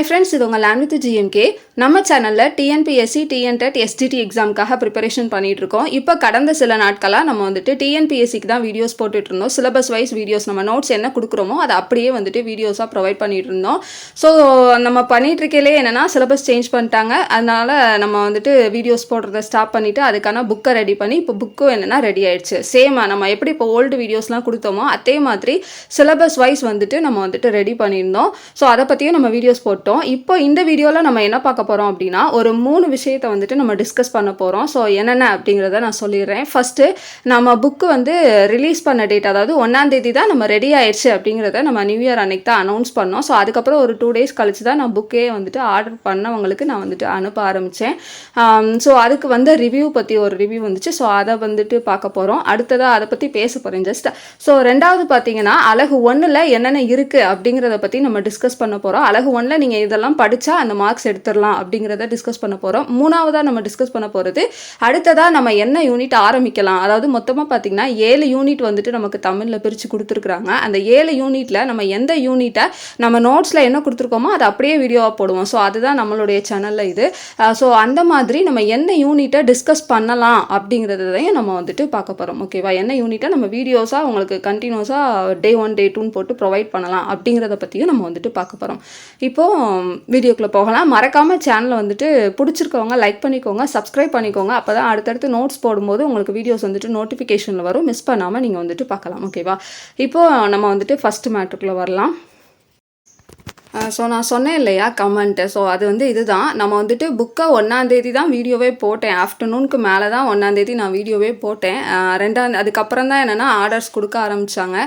Hi friends இது உங்கள் land with GMK நம்ம சேனலில் டிஎன்பிஎஸ்சி டிஎன்டெட் எஸ்டிடி எக்ஸாமுக்காக ப்ரிப்பரேஷன் பண்ணிட்டு இருக்கோம். இப்போ கடந்த சில நாட்களாக நம்ம வந்துட்டு டிஎன்பிஎஸ்சிக்கு தான் வீடியோஸ் போட்டுட்டு இருந்தோம். சிலபஸ் வைஸ் வீடியோஸ் நம்ம நோட்ஸ் என்ன கொடுக்குறோமோ அதை அப்படியே வந்துட்டு வீடியோஸாக ப்ரொவைட் பண்ணிட்டு இருந்தோம். ஸோ நம்ம பண்ணிட்டு இருக்கையிலே என்னென்னா சிலபஸ் சேஞ்ச் பண்ணிட்டாங்க. அதனால நம்ம வந்துட்டு வீடியோஸ் போடுறத ஸ்டாப் பண்ணிவிட்டு அதுக்கான புக்கை ரெடி பண்ணி இப்போ புக்கும் என்னென்னா ரெடி ஆயிடுச்சு. சேமாக நம்ம எப்படி இப்போ ஓல்டு வீடியோஸ்லாம் கொடுத்தோமோ அதே மாதிரி சிலபஸ் வைஸ் வந்துட்டு நம்ம வந்துட்டு ரெடி பண்ணியிருந்தோம். ஸோ அதை பற்றியும் நம்ம வீடியோஸ் போட்டோம். இப்போ இந்த வீடியோவில் நம்ம என்ன பார்க்க போகிறோம் அப்படின்னா ஒரு மூணு விஷயத்தை வந்துட்டு நம்ம டிஸ்கஸ் பண்ண போகிறோம் ஸோ என்னென்ன அப்படிங்கிறத நான் சொல்லிடுறேன். ஃபஸ்ட்டு நம்ம புக்கு வந்து ரிலீஸ் பண்ண டேட் அதாவது ஒன்றாந்தேதி தான் நம்ம ரெடி ஆயிடுச்சு அப்படிங்கிறத நம்ம நியூ இயர் அன்னைக்கு தான் அனௌன்ஸ் பண்ணோம். ஸோ அதுக்கப்புறம் ஒரு டூ டேஸ் கழிச்சு தான் நான் புக்கே வந்துட்டு ஆர்டர் பண்ணவங்களுக்கு நான் வந்துட்டு அனுப்ப ஆரம்பித்தேன் ஸோ um, அதுக்கு வந்து ரிவ்யூ பற்றி ஒரு ரிவ்யூ வந்துச்சு. ஸோ அதை வந்துட்டு பார்க்க போகிறோம் அடுத்ததாக அதை பற்றி பேச போகிறேன் ஜஸ்ட் ஸோ ரெண்டாவது பார்த்தீங்கன்னா அழகு ஒன்றில் என்னென்ன இருக்குது அப்படிங்கிறத பற்றி நம்ம டிஸ்கஸ் பண்ண போகிறோம் அழகு ஒன்றில் நீங்கள் இதெல்லாம் படித்தா அந்த மார்க்ஸ் எடுத்துடலாம் அப்படிங்கிறத டிஸ்கஸ் பண்ண போகிறோம் மூணாவதாக நம்ம டிஸ்கஸ் பண்ண போகிறது அடுத்ததாக நம்ம என்ன யூனிட் ஆரம்பிக்கலாம்? அதாவது மொத்தமாக பார்த்தீங்கன்னா ஏழு யூனிட் வந்துட்டு நமக்கு தமிழில் பிரித்து கொடுத்துருக்குறாங்க. அந்த ஏழு யூனிட்டில் நம்ம எந்த யூனிட்டை நம்ம நோட்ஸில் என்ன கொடுத்துருக்கோமோ அதை அப்படியே வீடியோவாக போடுவோம். ஸோ அதுதான் நம்மளுடைய சேனலில் இது. ஸோ அந்த மாதிரி நம்ம என்ன யூனிட்டை டிஸ்கஸ் பண்ணலாம் அப்படிங்கிறதையும் நம்ம வந்துட்டு பார்க்க போகிறோம் ஓகேவா என்ன யூனிட்டை நம்ம வீடியோஸாக உங்களுக்கு கண்டினியூஸாக டே ஒன் டே டூன்னு போட்டு ப்ரொவைட் பண்ணலாம் அப்படிங்கிறத பற்றியும் நம்ம வந்துட்டு பார்க்க போகிறோம் இப்போது வீடியோக்குள்ளே போகலாம். மறக்காமல் சேனலை வந்துட்டு பிடிச்சிருக்கவங்க லைக் பண்ணிக்கோங்க சப்ஸ்கிரைப் பண்ணிக்கோங்க. அப்போ தான் அடுத்தடுத்து நோட்ஸ் போடும்போது உங்களுக்கு வீடியோஸ் வந்துட்டு நோட்டிஃபிகேஷனில் வரும். மிஸ் பண்ணாமல் நீங்கள் வந்துட்டு பார்க்கலாம். ஓகேவா இப்போது நம்ம வந்துட்டு ஃபஸ்ட்டு மேட்ருக்குள்ளே வரலாம். ஸோ நான் சொன்னேன் இல்லையா கமெண்ட்டு ஸோ அது வந்து இதுதான். நம்ம வந்துட்டு புக்கை ஒன்றாந்தேதி தான் வீடியோவே போட்டேன். ஆஃப்டர்நூனுக்கு மேலே தான் ஒன்றாந்தேதி நான் வீடியோவே போட்டேன். ரெண்டாம் அதுக்கப்புறம் தான் என்னென்னா ஆர்டர்ஸ் கொடுக்க ஆரம்பித்தாங்க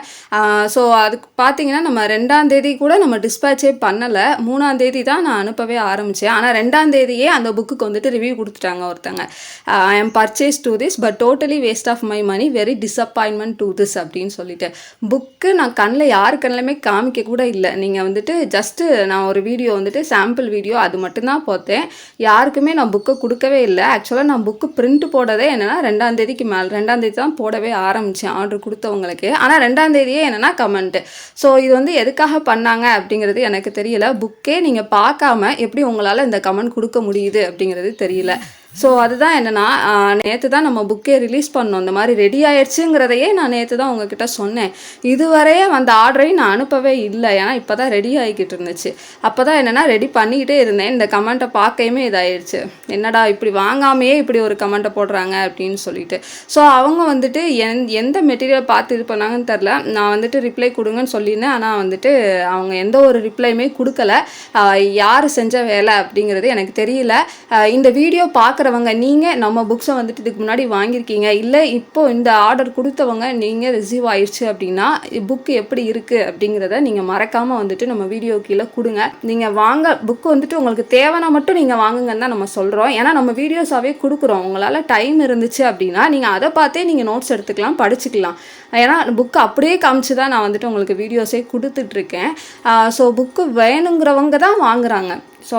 ஸோ அதுக்கு பார்த்தீங்கன்னா நம்ம ரெண்டாந்தேதி கூட நம்ம டிஸ்பேச்சே பண்ணலை. மூணாந்தேதி தான் நான் அனுப்பவே ஆரம்பித்தேன் ஆனால் ரெண்டாந்தேதியே அந்த புக்குக்கு வந்துட்டு ரிவ்யூ கொடுத்துட்டாங்க ஒருத்தங்க. I am purchase to this but totally waste of my money very disappointment to this அப்படின்னு சொல்லிட்டு. புக்கு நான் கண்ணில் யாரு கண்ணிலுமே காமிக்க கூட இல்லை. நீங்கள் வந்துட்டு ஜஸ்ட்டு நான் ஒரு வீடியோ வந்துட்டு சாம்பிள் வீடியோ அது மட்டும்தான் பார்த்தேன். யாருக்குமே நான் புக்கை கொடுக்கவே இல்லை. ஆக்சுவலாக நான் புக்கு பிரிண்ட் போடதே என்னென்னா ரெண்டாம் தேதிக்கு மேலே ரெண்டாம் தேதி தான் போடவே ஆரம்பித்தேன் ஆர்டர் கொடுத்தவங்களுக்கு. ஆனால் ரெண்டாம் தேதியே என்னென்னா கமெண்ட்டு ஸோ இது வந்து எதுக்காக பண்ணாங்க அப்படிங்கிறது எனக்கு தெரியல. புக்கே நீங்கள் பார்க்காம எப்படி உங்களால் இந்த கமெண்ட் கொடுக்க முடியுது அப்படிங்கிறது தெரியல. ஸோ அதுதான் என்னென்னா நேற்று தான் நம்ம புக்கே ரிலீஸ் பண்ணோம். இந்த மாதிரி ரெடி ஆயிடுச்சுங்கிறதையே நான் நேற்று தான் உங்ககிட்ட சொன்னேன். இதுவரையே அந்த ஆர்டரையும் நான் அனுப்பவே இல்லை. ஏன்னா இப்போ தான் ரெடி ஆகிக்கிட்டு இருந்துச்சு. அப்போ தான் என்னென்னா ரெடி பண்ணிக்கிட்டே இருந்தேன். இந்த கமெண்ட்டை பார்க்கையுமே இதாயிடுச்சு என்னடா இப்படி வாங்காமையே இப்படி ஒரு கமெண்ட்டை போடுறாங்க அப்படின்னு சொல்லிட்டு. ஸோ அவங்க வந்துட்டு எந் எந்த மெட்டீரியல் பார்த்து இது பண்ணாங்கன்னு தெரில நான் வந்துட்டு ரிப்ளை கொடுங்கன்னு சொல்லியிருந்தேன். ஆனால் வந்துட்டு அவங்க எந்த ஒரு ரிப்ளையுமே கொடுக்கல. யார் செஞ்ச வேலை அப்படிங்கிறது எனக்கு தெரியல. இந்த வீடியோ பார்க்க பார்க்குறவங்க நீங்கள் நம்ம புக்ஸை வந்துட்டு இதுக்கு முன்னாடி வாங்கியிருக்கீங்க. இல்லை இப்போ இந்த ஆர்டர் கொடுத்தவங்க நீங்கள் ரிசீவ் ஆயிடுச்சு அப்படின்னா புக்கு எப்படி இருக்குது அப்படிங்கிறத நீங்கள் மறக்காமல் வந்துட்டு நம்ம வீடியோ கீழே கொடுங்க. நீங்கள் வாங்க புக்கு வந்துட்டு உங்களுக்கு தேவைன்னா மட்டும் நீங்கள் வாங்குங்கன்னு தான் நம்ம சொல்கிறோம் ஏன்னா நம்ம வீடியோஸாகவே கொடுக்குறோம். உங்களால் டைம் இருந்துச்சு அப்படின்னா நீங்கள் அதை பார்த்தே நீங்கள் நோட்ஸ் எடுத்துக்கலாம் படிச்சுக்கலாம். ஏன்னா புக்கு அப்படியே காமிச்சு தான் நான் வந்துட்டு உங்களுக்கு வீடியோஸே கொடுத்துட்ருக்கேன் ஸோ புக்கு வேணுங்கிறவங்க தான் வாங்குறாங்க. ஸோ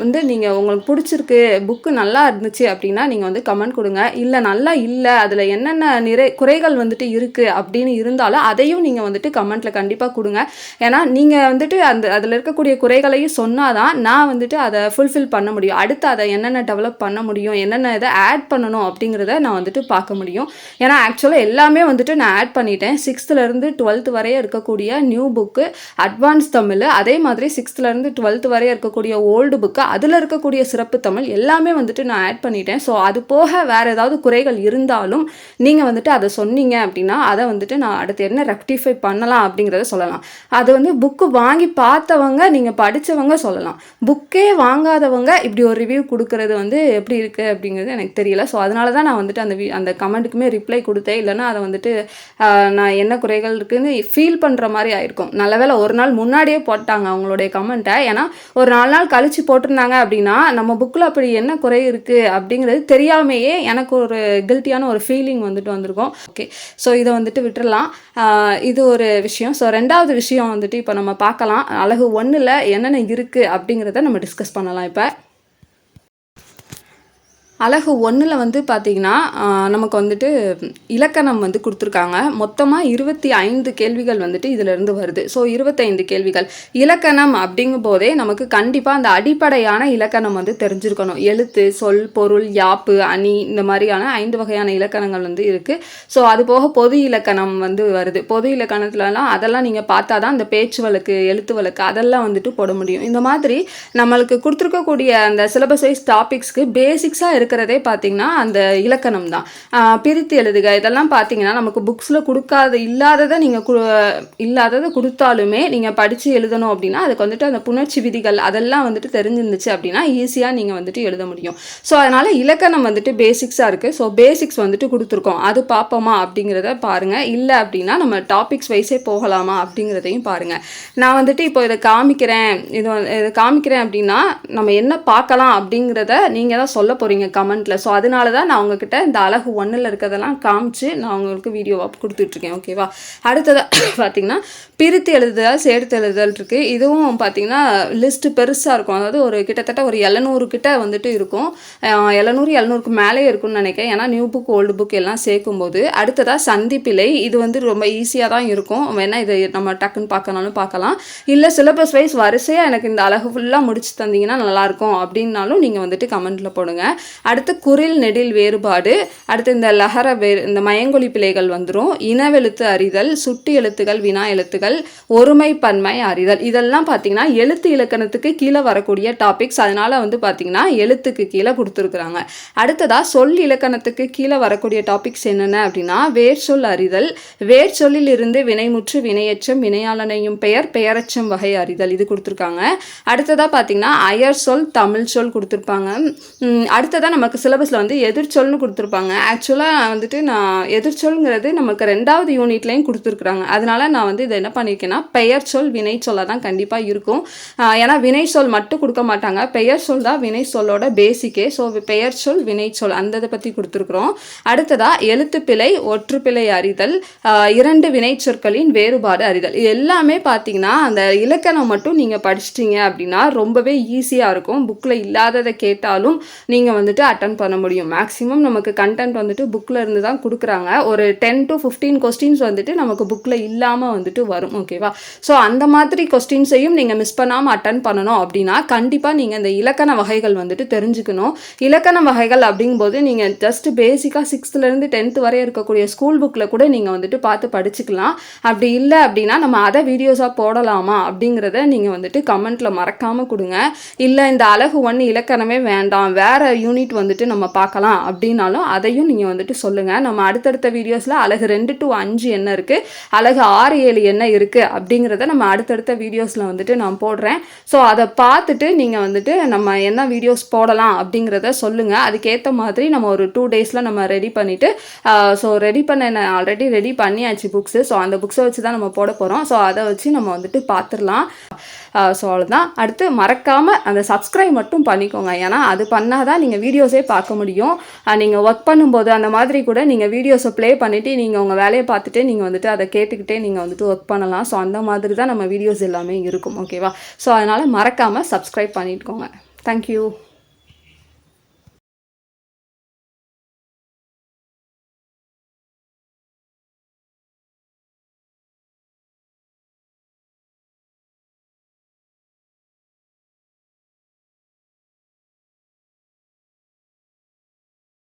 வந்து நீங்கள் உங்களுக்கு பிடிச்சிருக்கு புக்கு நல்லா இருந்துச்சு அப்படின்னா நீங்கள் வந்து கமெண்ட் கொடுங்க. இல்லை நல்லா இல்லை அதில் என்னென்ன நிறை குறைகள் வந்துட்டு இருக்குது அப்படின்னு இருந்தாலும் அதையும் நீங்கள் வந்துட்டு கமெண்ட்டில் கண்டிப்பாக கொடுங்க. ஏன்னா நீங்கள் வந்துட்டு அந்த அதில் இருக்கக்கூடிய குறைகளையும் சொன்னால் தான் நான் வந்துட்டு அதை ஃபுல்ஃபில் பண்ண முடியும். அடுத்து அதை என்னென்ன டெவலப் பண்ண முடியும் என்னென்ன இதை ஆட் பண்ணணும் அப்படிங்கிறத நான் வந்துட்டு பார்க்க முடியும். ஏன்னா ஆக்சுவலாக எல்லாமே வந்துட்டு நான் ஆட் பண்ணிட்டேன். சிக்ஸ்த்துலேருந்து டுவெல்த் வரைய இருக்கக்கூடிய நியூ புக்கு அட்வான்ஸ் தமிழ். அதே மாதிரி சிக்ஸ்த்துலேருந்து டுவெல்த் வரைய இருக்கக்கூடிய ஓல்டு புக்கு அதில் இருக்கக்கூடிய சிறப்பு தமிழ் எல்லாமே வந்துட்டு நான் ஆட் பண்ணிட்டேன். ஸோ அது போக வேறு ஏதாவது குறைகள் இருந்தாலும் நீங்கள் வந்துட்டு அதை சொன்னீங்க அப்படின்னா அதை வந்துட்டு நான் அடுத்து என்ன ரெக்டிஃபை பண்ணலாம் அப்படிங்கிறத சொல்லலாம். அது வந்து புக்கு வாங்கி பார்த்தவங்க நீங்கள் படித்தவங்க சொல்லலாம். புக்கே வாங்காதவங்க இப்படி ஒரு ரிவ்யூ கொடுக்கறது வந்து எப்படி இருக்குது அப்படிங்கிறது எனக்கு தெரியல. ஸோ அதனால தான் நான் வந்துட்டு அந்த அந்த கமெண்ட்டுக்குமே ரிப்ளை கொடுத்தேன். இல்லைன்னா அதை வந்துட்டு நான் என்ன குறைகள் இருக்குதுன்னு ஃபீல் பண்ணுற மாதிரி ஆயிருக்கும். நல்ல வேளை ஒரு நாள் முன்னாடியே போட்டாங்க அவங்களுடைய கமெண்ட்டை ஏன்னா ஒரு நாலு நாள் கழிச்சு போட்டிருந்தாங்க அப்படின்னா நம்ம புக்கில் அப்படி என்ன குறை இருக்குது அப்படிங்கிறது தெரியாமையே எனக்கு ஒரு கில்ட்டியான ஒரு ஃபீலிங் வந்துட்டு வந்திருக்கும். ஓகே ஸோ இதை வந்துட்டு விட்டுறலாம். இது ஒரு விஷயம். ஸோ ரெண்டாவது விஷயம் வந்துட்டு இப்போ நம்ம பார்க்கலாம். அழகு ஒன்றில் என்னென்ன இருக்குது அப்படிங்கிறத நம்ம டிஸ்கஸ் பண்ணலாம் இப்போ. அழகு ஒன்றில் வந்து பார்த்தீங்கன்னா நமக்கு வந்துட்டு இலக்கணம் வந்து கொடுத்துருக்காங்க. மொத்தமாக இருபத்தி ஐந்து கேள்விகள் வந்துட்டு இதிலிருந்து வருது. ஸோ இருபத்தைந்து கேள்விகள். இலக்கணம் அப்படிங்கும் போதே நமக்கு கண்டிப்பாக அந்த அடிப்படையான இலக்கணம் வந்து தெரிஞ்சிருக்கணும். எழுத்து சொல் பொருள் யாப்பு அணி இந்த மாதிரியான ஐந்து வகையான இலக்கணங்கள் வந்து இருக்குது ஸோ அது போக பொது இலக்கணம் வந்து வருது. பொது இலக்கணத்துலலாம் அதெல்லாம் நீங்கள் பார்த்தா தான் அந்த பேச்சு வழக்கு எழுத்து வழக்கு அதெல்லாம் வந்துட்டு போட முடியும். இந்த மாதிரி நம்மளுக்கு கொடுத்துருக்கக்கூடிய அந்த சிலபஸ் வைஸ் டாபிக்ஸ்க்கு பேசிக்ஸாக இருக்கிறதே பார்த்தீங்கன்னா அந்த இலக்கணம் தான் பிரித்து எழுதுக. இதெல்லாம் பார்த்தீங்கன்னா நமக்கு புக்ஸில் கொடுக்காத இல்லாததை நீங்கள் கு இல்லாததை கொடுத்தாலுமே நீங்கள் படித்து எழுதணும் அப்படின்னா அதுக்கு வந்துட்டு அந்த புணர்ச்சி விதிகள் அதெல்லாம் வந்துட்டு தெரிஞ்சிருந்துச்சு அப்படின்னா ஈஸியாக நீங்கள் வந்துட்டு எழுத முடியும். ஸோ அதனால் இலக்கணம் வந்துட்டு பேசிக்ஸாக இருக்குது ஸோ பேசிக்ஸ் வந்துட்டு கொடுத்துருக்கோம். அது பார்ப்போமா அப்படிங்கிறத பாருங்கள் இல்லை அப்படின்னா நம்ம டாபிக்ஸ் வைஸே போகலாமா அப்படிங்கிறதையும் பாருங்கள் நான் வந்துட்டு இப்போ இதை காமிக்கிறேன். இது இதை காமிக்கிறேன் அப்படின்னா நம்ம என்ன பார்க்கலாம் அப்படிங்கிறத நீங்கள் தான் சொல்ல போகிறீங்க கமெண்ட்டில் ஸோ அதனால தான் நான் உங்ககிட்ட இந்த அழகு ஒன்றில் இருக்கிறதெல்லாம் காமிச்சு நான் உங்களுக்கு வீடியோவாக கொடுத்துட்ருக்கேன். ஓகேவா அடுத்ததாக பார்த்தீங்கன்னா பிரித்து எழுதுதல் சேர்த்து எழுதுதல் இருக்குது இதுவும் பார்த்தீங்கன்னா லிஸ்ட்டு பெருசாக இருக்கும். அதாவது ஒரு கிட்டத்தட்ட ஒரு எழுநூறு கிட்ட வந்துட்டு இருக்கும். எழுநூறு எழுநூறுக்கு மேலே இருக்கும்னு நினைக்கிறேன். ஏன்னா நியூ புக் ஓல்டு புக் எல்லாம் சேர்க்கும்போது. அடுத்ததாக சந்திப்பிலை. இது வந்து ரொம்ப ஈஸியாக தான் இருக்கும். வேணால் இதை நம்ம டக்குன்னு பார்க்கணாலும் பார்க்கலாம். இல்லை சிலபஸ் வைஸ் வரிசையாக எனக்கு இந்த அழகு ஃபுல்லாக முடிச்சு தந்தீங்கன்னா நல்லாயிருக்கும். அப்படின்னாலும் நீங்கள் வந்துட்டு கமெண்ட்டில் போடுங்க. அடுத்து குரில் நெடில் வேறுபாடு அடுத்து இந்த லகர வே இந்த மயங்கொலி பிழைகள் வந்துடும் இனவெழுத்து அறிதல் சுட்டு எழுத்துகள் வினா எழுத்துக்கள் ஒருமை பன்மை அறிதல். இதெல்லாம் பார்த்தீங்கன்னா எழுத்து இலக்கணத்துக்கு கீழே வரக்கூடிய டாபிக்ஸ் அதனால் வந்து பார்த்திங்கன்னா எழுத்துக்கு கீழே கொடுத்துருக்குறாங்க. அடுத்ததாக சொல் இலக்கணத்துக்கு கீழே வரக்கூடிய டாபிக்ஸ் என்னென்ன அப்படின்னா வேர் சொல் அறிதல் வேர் சொல்லில் இருந்து வினைமுற்று வினையச்சம் வினையாளனையும் பெயர் பெயரச்சம் வகை அறிதல் இது கொடுத்துருக்காங்க. அடுத்ததாக பார்த்தீங்கன்னா அயர் சொல் தமிழ் சொல் கொடுத்துருப்பாங்க. அடுத்ததாக அடுத்ததாக நமக்கு சிலபஸில் வந்து எதிர்ச்சொல்னு கொடுத்துருப்பாங்க. ஆக்சுவலாக வந்துட்டு நான் எதிர்ச்சொல்ங்கிறது நமக்கு ரெண்டாவது யூனிட்லேயும் கொடுத்துருக்குறாங்க. அதனால நான் வந்து இதை என்ன பண்ணியிருக்கேன்னா பெயர் சொல் வினை சொல்லாக தான் கண்டிப்பாக இருக்கும். ஏன்னா வினை சொல் மட்டும் கொடுக்க மாட்டாங்க. பெயர் சொல் தான் வினை சொல்லோட பேசிக்கே ஸோ பெயர் சொல் வினை சொல் அந்த இதை பற்றி கொடுத்துருக்குறோம். அடுத்ததாக எழுத்துப்பிழை ஒற்றுப்பிழை அறிதல் இரண்டு வினை சொற்களின் வேறுபாடு அறிதல். இது எல்லாமே பார்த்தீங்கன்னா அந்த இலக்கணம் மட்டும் நீங்கள் படிச்சிட்டிங்க அப்படின்னா ரொம்பவே ஈஸியாக இருக்கும். புக்கில் இல்லாததை கேட்டாலும் நீங்கள் வந்துட்டு அட்டன் பண்ண முடியும். மேக்ஸிமம் நமக்கு கண்டென்ட் வந்துட்டு புக்கில் இருந்து தான் கொடுக்குறாங்க. ஒரு டென் டு ஃபிஃப்டீன் கொஸ்டின்ஸ் வந்துட்டு நமக்கு புக்கில் இல்லாமல் வந்துட்டு வரும் ஓகேவா ஸோ அந்த மாதிரி கொஸ்டின்ஸையும் நீங்கள் மிஸ் பண்ணாமல் அட்டன் பண்ணணும் அப்படின்னா கண்டிப்பாக நீங்கள் இந்த இலக்கண வகைகள் வந்துட்டு தெரிஞ்சுக்கணும். இலக்கண வகைகள் அப்படிங்கும்போது நீங்கள் ஜஸ்ட் பேசிக்காக சிக்ஸ்த்துலேருந்து டென்த்து வரை இருக்கக்கூடிய ஸ்கூல் புக்கில் கூட நீங்கள் வந்துட்டு பார்த்து படிச்சுக்கலாம். அப்படி இல்லை அப்படின்னா நம்ம அதை வீடியோஸாக போடலாமா அப்படிங்கிறத நீங்கள் வந்துட்டு கமெண்ட்டில் மறக்காமல் கொடுங்க. இல்லை இந்த அழகு ஒன்று இலக்கணமே வேண்டாம். வேறு யூனிட் யூனிட் வந்துட்டு நம்ம பார்க்கலாம் அப்படின்னாலும் அதையும் நீங்கள் வந்துட்டு சொல்லுங்கள் நம்ம அடுத்தடுத்த வீடியோஸில் அழகு ரெண்டு டு அஞ்சு என்ன இருக்குது அழகு ஆறு ஏழு என்ன இருக்குது அப்படிங்கிறத நம்ம அடுத்தடுத்த வீடியோஸில் வந்துட்டு நான் போடுறேன். ஸோ அதை பார்த்துட்டு நீங்கள் வந்துட்டு நம்ம என்ன வீடியோஸ் போடலாம் அப்படிங்கிறத சொல்லுங்கள் அதுக்கேற்ற மாதிரி நம்ம ஒரு டூ டேஸில் நம்ம ரெடி பண்ணிவிட்டு ஸோ ரெடி பண்ண ஆல்ரெடி ரெடி பண்ணியாச்சு புக்ஸு ஸோ அந்த புக்ஸை வச்சு தான் நம்ம போட போகிறோம் ஸோ அதை வச்சு நம்ம வந்துட்டு பார்த்துடலாம். ஸோ அவ்வளோதான் அடுத்து மறக்காமல் அந்த சப்ஸ்கிரைப் மட்டும் பண்ணிக்கோங்க. ஏன்னா அது பண்ணால் தான் நீங்கள் வீடியோஸே பார்க்க முடியும். நீங்கள் ஒர்க் பண்ணும்போது அந்த மாதிரி கூட நீங்கள் வீடியோஸை ப்ளே பண்ணிவிட்டு நீங்கள் உங்கள் வேலையை பார்த்துட்டு நீங்கள் வந்துட்டு அதை கேட்டுக்கிட்டே நீங்கள் வந்துட்டு ஒர்க் பண்ணலாம். ஸோ அந்த மாதிரி தான் நம்ம வீடியோஸ் எல்லாமே இருக்கும். ஓகேவா ஸோ அதனால் மறக்காமல் சப்ஸ்கிரைப் பண்ணிட்டுக்கோங்க தேங்க்யூ